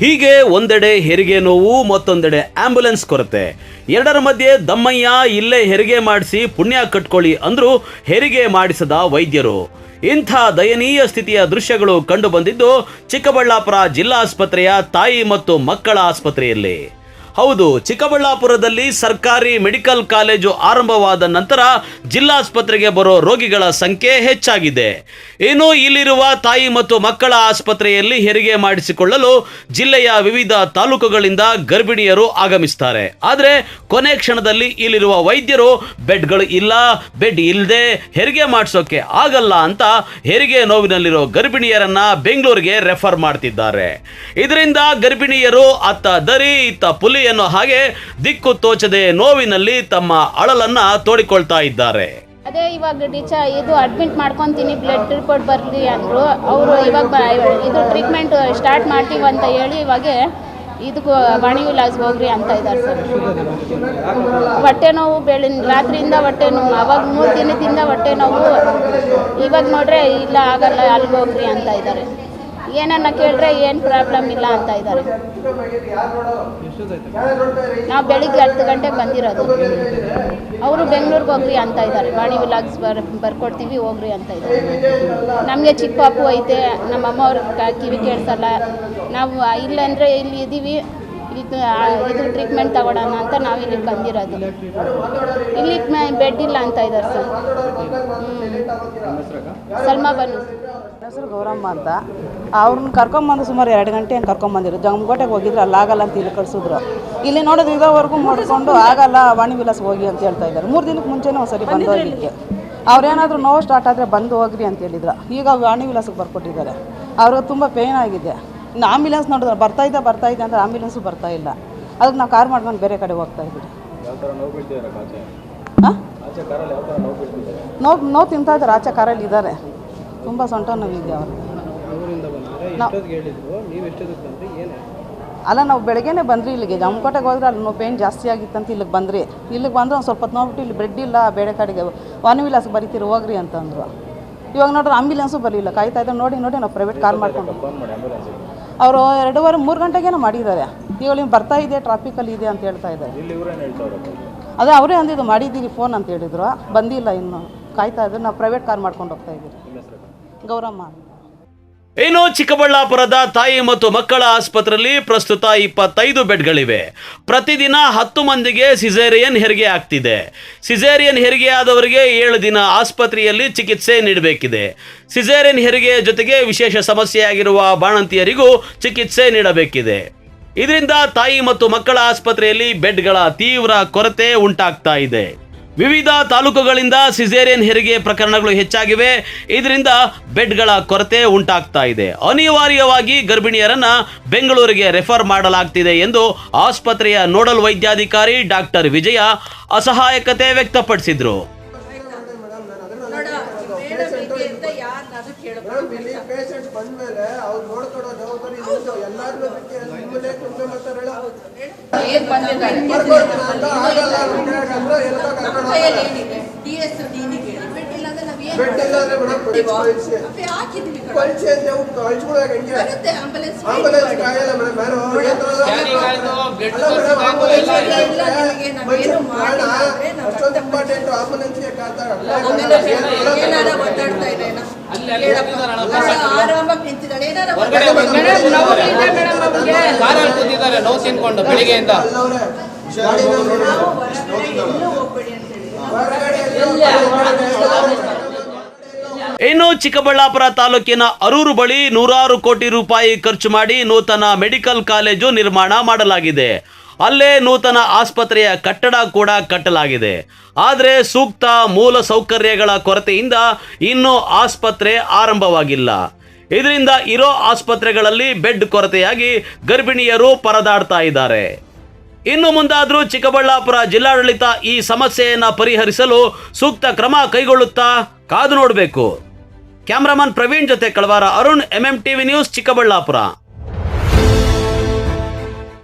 ಹೀಗೆ ಒಂದೆಡೆ ಹೆರಿಗೆ ನೋವು, ಮತ್ತೊಂದೆಡೆ ಆಂಬ್ಯುಲೆನ್ಸ್ ಕೊರತೆ. ಎರಡರ ಮಧ್ಯೆ ದಮ್ಮಯ್ಯ ಇಲ್ಲೇ ಹೆರಿಗೆ ಮಾಡಿಸಿ ಪುಣ್ಯ ಕಟ್ಕೊಳ್ಳಿ ಅಂದ್ರು ಹೆರಿಗೆ ಮಾಡಿಸದ ವೈದ್ಯರು. ಇಂಥ ದಯನೀಯ ಸ್ಥಿತಿಯ ದೃಶ್ಯಗಳು ಕಂಡುಬಂದಿದ್ದು ಚಿಕ್ಕಬಳ್ಳಾಪುರ ಜಿಲ್ಲಾಸ್ಪತ್ರೆಯ ತಾಯಿ ಮತ್ತು ಮಕ್ಕಳ ಆಸ್ಪತ್ರೆಯಲ್ಲಿ. ಹೌದು, ಚಿಕ್ಕಬಳ್ಳಾಪುರದಲ್ಲಿ ಸರ್ಕಾರಿ ಮೆಡಿಕಲ್ ಕಾಲೇಜು ಆರಂಭವಾದ ನಂತರ ಜಿಲ್ಲಾಸ್ಪತ್ರೆಗೆ ಬರೋ ರೋಗಿಗಳ ಸಂಖ್ಯೆ ಹೆಚ್ಚಾಗಿದೆ. ಇನ್ನು ಇಲ್ಲಿರುವ ತಾಯಿ ಮತ್ತು ಮಕ್ಕಳ ಆಸ್ಪತ್ರೆಯಲ್ಲಿ ಹೆರಿಗೆ ಮಾಡಿಸಿಕೊಳ್ಳಲು ಜಿಲ್ಲೆಯ ವಿವಿಧ ತಾಲೂಕುಗಳಿಂದ ಗರ್ಭಿಣಿಯರು ಆಗಮಿಸ್ತಾರೆ. ಆದರೆ ಕೊನೆ ಕ್ಷಣದಲ್ಲಿ ಇಲ್ಲಿರುವ ವೈದ್ಯರು, ಬೆಡ್ಗಳು ಇಲ್ಲ, ಬೆಡ್ ಇಲ್ಲದೆ ಹೆರಿಗೆ ಮಾಡಿಸೋಕೆ ಆಗಲ್ಲ ಅಂತ ಹೆರಿಗೆ ನೋವಿನಲ್ಲಿರೋ ಗರ್ಭಿಣಿಯರನ್ನ ಬೆಂಗಳೂರಿಗೆ ರೆಫರ್ ಮಾಡ್ತಿದ್ದಾರೆ. ಇದರಿಂದ ಗರ್ಭಿಣಿಯರು ಅತ್ತ ದರಿ, ಇತ್ತ ಪುಲಿ ಅನ್ನೋ ಹಾಗೆ ದಿಕ್ಕು ತೋಚದೆ ನೋವಿನಲ್ಲಿ ತಮ್ಮ ಅಳಲನ್ನ ತೋಡಿಕೊಳ್ತಾ ಇದ್ದಾರೆ. ಅದೇ ಇವಾಗ ಟೀಚರ್, ಇದು ಅಡ್ಮಿಟ್ ಮಾಡ್ಕೊತೀನಿ ಬ್ಲಡ್ ರಿಪೋರ್ಟ್ ಬರಲಿ ಅಂದರು. ಅವರು ಇವಾಗ ಇದು ಟ್ರೀಟ್ಮೆಂಟ್ ಸ್ಟಾರ್ಟ್ ಮಾಡ್ತೀವಿ ಅಂತ ಹೇಳಿ ಇವಾಗ ಇದಕ್ಕೂ ವಾಣಿ ವಿಲಾಸ್ಗೆ ಹೋಗ್ರಿ ಅಂತ ಇದ್ದಾರೆ ಸರ್. ಹೊಟ್ಟೆ ನೋವು ಬೆಳಿನ್ ರಾತ್ರಿಯಿಂದ ಹೊಟ್ಟೆ ನೋವು, ಅವಾಗ ಮೂರು ದಿನದಿಂದ ಹೊಟ್ಟೆ ನೋವು. ಇವಾಗ ನೋಡ್ರೆ ಇಲ್ಲ, ಆಗಲ್ಲ ಅಲ್ಲಿಗೆ ಹೋಗ್ರಿ ಅಂತ ಇದ್ದಾರೆ ಏನನ್ನ ಕೇಳಿದ್ರೆ ಏನು ಪ್ರಾಬ್ಲಮ್ ಇಲ್ಲ ಅಂತ ಇದ್ದಾರೆ. ನಾವು ಬೆಳಿಗ್ಗೆ ಹತ್ತು ಗಂಟೆಗೆ ಬಂದಿರೋದು. ಅವರು ಬೆಂಗಳೂರಿಗೆ ಹೋಗ್ರಿ ಅಂತ ಇದ್ದಾರೆ. ವಾಣಿ ವಿಲಾಗ್ಸ್ ಬರ್, ಬರ್ಕೊಡ್ತೀವಿ, ಹೋಗ್ರಿ ಅಂತ ಇದ್ದಾರೆ. ನಮಗೆ ಚಿಕ್ಕ ಪಾಪು ಐತೆ. ನಮ್ಮ ಅಮ್ಮ ಅವ್ರ ಕಿವಿ ಕೇಳಿಸಲ್ಲ. ನಾವು ಇಲ್ಲಂದರೆ ಇಲ್ಲಿ ಇದ್ದೀವಿ ಇದು ಇದು ಟ್ರೀಟ್ಮೆಂಟ್ ತಗೊಳೋಣ ಅಂತ ನಾವು ಇಲ್ಲಿಗೆ ಬಂದಿರೋದು. ಇಲ್ಲಿ ಬೆಡ್ ಇಲ್ಲ ಅಂತ ಇದ್ದಾರೆ ಸರ್. ಸಲ್ಮಾ ಬನ್ನು. ಹೆಸರು ಗೌರಮ್ಮ ಅಂತ. ಅವ್ರನ್ನ ಕರ್ಕೊಂಬಂದು ಸುಮಾರು ಎರಡು ಗಂಟೆ ಹಂಗೆ ಕರ್ಕೊಂಬಂದಿರು ಜಂಗೋಟೆಗೆ ಹೋಗಿದ್ರು ಅಲ್ಲಿ ಆಗಲ್ಲ ಅಂತ ಇಲ್ಲಿ ಕಳಿಸಿದ್ರು. ಇಲ್ಲಿ ನೋಡೋದು ಇರೋವರೆಗೂ ಮಾಡಿಕೊಂಡು ಆಗಲ್ಲ ವಾಣಿ ವಿಲಾಸ್ ಹೋಗಿ ಅಂತ ಹೇಳ್ತಾ ಇದ್ದಾರೆ. ಮೂರು ದಿನಕ್ಕೆ ಮುಂಚೆನೇ ಒಂದು ಸರಿ ಬಂದು ಹೋಗಲಿಕ್ಕೆ ಅವ್ರೇನಾದರೂ ನೋವು ಸ್ಟಾರ್ಟ್ ಆದರೆ ಬಂದು ಹೋಗ್ರಿ ಅಂತ ಹೇಳಿದ್ರು. ಈಗ ವಾಣಿ ವಿಲಾಸಕ್ಕೆ ಬರ್ಕೊಟ್ಟಿದ್ದಾರೆ. ಅವ್ರಿಗೆ ತುಂಬ ಪೇಯ್ನ್ ಆಗಿದೆ. ಇನ್ನು ಆಂಬ್ಯುಲೆನ್ಸ್ ನೋಡಿದ್ರೆ ಬರ್ತಾ ಇದೆ ಬರ್ತಾ ಇದೆ ಅಂದರೆ ಆಂಬ್ಯುಲೆನ್ಸು ಬರ್ತಾ ಇಲ್ಲ. ಅದಕ್ಕೆ ನಾವು ಕಾರ್ ಮಾಡ್ಕೊಂಡು ಬೇರೆ ಕಡೆ ಹೋಗ್ತಾ ಇದ್ದೀವಿ. ಹಾಂ ನೋವು ನೋವು ತಿಂತಾ ಇದ್ದಾರೆ ಆಚೆ ಕಾರಲ್ಲಿ ಇದ್ದಾರೆ. ತುಂಬ ಸೊಂಟ ನೋವಿದೆ ಅವರು. ಅಲ್ಲ ನಾವು ಬೆಳಗ್ಗೆನೇ ಬಂದ್ರಿ ಇಲ್ಲಿಗೆ. ಜಮಕೋಟೆಗೆ ಹೋದ್ರೆ ಅಲ್ಲಿ ನೋವು ಪೇನ್ ಜಾಸ್ತಿ ಆಗಿತ್ತಂತ ಇಲ್ಲಿಗೆ ಬಂದ್ರಿ. ಇಲ್ಲಿಗೆ ಬಂದರೆ ಒಂದು ಸ್ವಲ್ಪ ಹೊತ್ತು ನೋಡ್ಬಿಟ್ಟು ಇಲ್ಲಿ ಬ್ರೆಡ್ ಇಲ್ಲ ಬೇರೆ ಕಡೆಗೆ ವಿಲಾಸ ಬರೀತೀರಿ ಹೋಗ್ರಿ ಅಂತಂದ್ರು. ಇವಾಗ ನೋಡ್ರಿ ಆಂಬ್ಯುಲೆನ್ಸು ಬರಲಿಲ್ಲ. ಕಾಯ್ತಾ ಇದ್ದಾರೆ ನೋಡಿ ನೋಡಿ ನಾವು ಪ್ರೈವೇಟ್ ಕಾರ್ ಮಾಡ್ಕೊಂಡು. ಅವರು ಎರಡೂವರೆ ಮೂರು ಗಂಟೆಗೇನೋ ಮಾಡಿದ್ದಾರೆ. ಇವಾಗ ನೀವು ಬರ್ತಾ ಇದೆ ಟ್ರಾಫಿಕಲ್ಲಿ ಇದೆ ಅಂತ ಹೇಳ್ತಾ ಇದ್ದಾರೆ. ಅದೇ ಅವರೇ ಅಂದಿದ್ದು ಮಾಡಿದ್ದೀರಿ ಫೋನ್ ಅಂತ ಹೇಳಿದ್ರು. ಬಂದಿಲ್ಲ ಇನ್ನು. ಕಾಯ್ತಾ ಇದ್ರು ನಾವು ಪ್ರೈವೇಟ್ ಕಾರ್ ಮಾಡ್ಕೊಂಡು ಹೋಗ್ತಾ ಇದ್ದೀವಿ ಗೌರಮ್ಮ ಇನ್ನು ಚಿಕ್ಕಬಳ್ಳಾಪುರದ ತಾಯಿ ಮತ್ತು ಮಕ್ಕಳ ಆಸ್ಪತ್ರೆಯಲ್ಲಿ ಪ್ರಸ್ತುತ ಇಪ್ಪತ್ತೈದು ಬೆಡ್ಗಳಿವೆ. ಪ್ರತಿದಿನ ಹತ್ತು ಮಂದಿಗೆ ಸಿಸೇರಿಯನ್ ಹೆರಿಗೆ ಆಗ್ತಿದೆ. ಸಿಸೇರಿಯನ್ ಹೆರಿಗೆ ಆದವರಿಗೆ ಏಳು ದಿನ ಆಸ್ಪತ್ರೆಯಲ್ಲಿ ಚಿಕಿತ್ಸೆ ನೀಡಬೇಕಿದೆ. ಸಿಸೇರಿಯನ್ ಹೆರಿಗೆಯ ಜೊತೆಗೆ ವಿಶೇಷ ಸಮಸ್ಯೆಯಾಗಿರುವ ಬಾಣಂತಿಯರಿಗೂ ಚಿಕಿತ್ಸೆ ನೀಡಬೇಕಿದೆ. ಇದರಿಂದ ತಾಯಿ ಮತ್ತು ಮಕ್ಕಳ ಆಸ್ಪತ್ರೆಯಲ್ಲಿ ಬೆಡ್ಗಳ ತೀವ್ರ ಕೊರತೆ ಉಂಟಾಗ್ತಾ ಇದೆ. ವಿವಿಧ ತಾಲೂಕುಗಳಿಂದ ಸಿಸೇರಿಯನ್ ಹೆರಿಗೆ ಪ್ರಕರಣಗಳು ಹೆಚ್ಚಾಗಿವೆ. ಇದರಿಂದ ಬೆಡ್ಗಳ ಕೊರತೆ ಉಂಟಾಗ್ತಾ ಇದೆ. ಅನಿವಾರ್ಯವಾಗಿ ಗರ್ಭಿಣಿಯರನ್ನ ಬೆಂಗಳೂರಿಗೆ ರೆಫರ್ ಮಾಡಲಾಗ್ತಿದೆ ಎಂದು ಆಸ್ಪತ್ರೆಯ ನೋಡಲ್ ವೈದ್ಯಾಧಿಕಾರಿ ಡಾಕ್ಟರ್ ವಿಜಯ ಅಸಹಾಯಕತೆ ವ್ಯಕ್ತಪಡಿಸಿದ್ರು. ಪೇಷಂಟ್ಸ್ ಬಂದ್ಮೇಲೆ ಅವ್ರು ನೋಡ್ಕೊಡೋ ಜವಾಬ್ದಾರಿ ನಿಮ್ದು ಬಿಟ್ಟು ನಿಮ್ಮನ್ನೇ ಹೇಳು? ಬರ್ಕೊಡ್ತೀನಿ ಅಂತ ಆಗಲ್ಲ ಅಂದ್ರೆ ಎಲ್ಲ ಕರ್ಕೊಂಡು ಹೋಗ್ತಾರೆ. ಬೆಡ್ ಇಲ್ಲ ಅಂದ್ರೆ ಮೇಡಮ್ ಕಳಿಸಿ ಕಳಿಸಿ ಅಂತ ಹೇಳ್ಬಿಟ್ಟು ಕಳ್ಸ್ಬಿಡೋಕೆ ಹೆಂಗೆ? ಆಂಬುಲೆನ್ಸ್ ಕಾಯಲ್ಲ ಮೇಡಮ್ ಯಾರು ಆಂಬುಲೆನ್ಸ್ ಅಷ್ಟೊಂದು ಇಂಪಾರ್ಟೆಂಟ್ ಆಂಬುಲೆನ್ಸ್ಗೆ ಕಾತಾರೆ ಕಾರಲ್ಲಿ ಕೂತಿದ್ದಾರೆ ನೋವು ತಿನ್ಕೊಂಡು ಬೆಳಿಗ್ಗೆಯಿಂದ. ಇನ್ನು ಚಿಕ್ಕಬಳ್ಳಾಪುರ ತಾಲೂಕಿನ ಅರೂರು ಬಳಿ ನೂರಾರು ಕೋಟಿ ರೂಪಾಯಿ ಖರ್ಚು ಮಾಡಿ ನೂತನ ಮೆಡಿಕಲ್ ಕಾಲೇಜು ನಿರ್ಮಾಣ ಮಾಡಲಾಗಿದೆ. ಅಲ್ಲೇ ನೂತನ ಆಸ್ಪತ್ರೆಯ ಕಟ್ಟಡ ಕೂಡ ಕಟ್ಟಲಾಗಿದೆ. ಆದರೆ ಸೂಕ್ತ ಮೂಲ ಸೌಕರ್ಯಗಳ ಕೊರತೆಯಿಂದ ಇನ್ನೂ ಆಸ್ಪತ್ರೆ ಆರಂಭವಾಗಿಲ್ಲ. ಇದರಿಂದ ಇರೋ ಆಸ್ಪತ್ರೆಗಳಲ್ಲಿ ಬೆಡ್ ಕೊರತೆಯಾಗಿ ಗರ್ಭಿಣಿಯರು ಪರದಾಡ್ತಾ ಇದ್ದಾರೆ. ಇನ್ನು ಮುಂದಾದರೂ ಚಿಕ್ಕಬಳ್ಳಾಪುರ ಜಿಲ್ಲಾಡಳಿತ ಈ ಸಮಸ್ಯೆಯನ್ನು ಪರಿಹರಿಸಲು ಸೂಕ್ತ ಕ್ರಮ ಕೈಗೊಳ್ಳುತ್ತಾ ಕಾದು ನೋಡಬೇಕು. ಕ್ಯಾಮ್ರಾಮನ್ ಪ್ರವೀಣ್ ಜೊತೆ ಕಳವಾರ Arun MM TV news Chikkaballapur.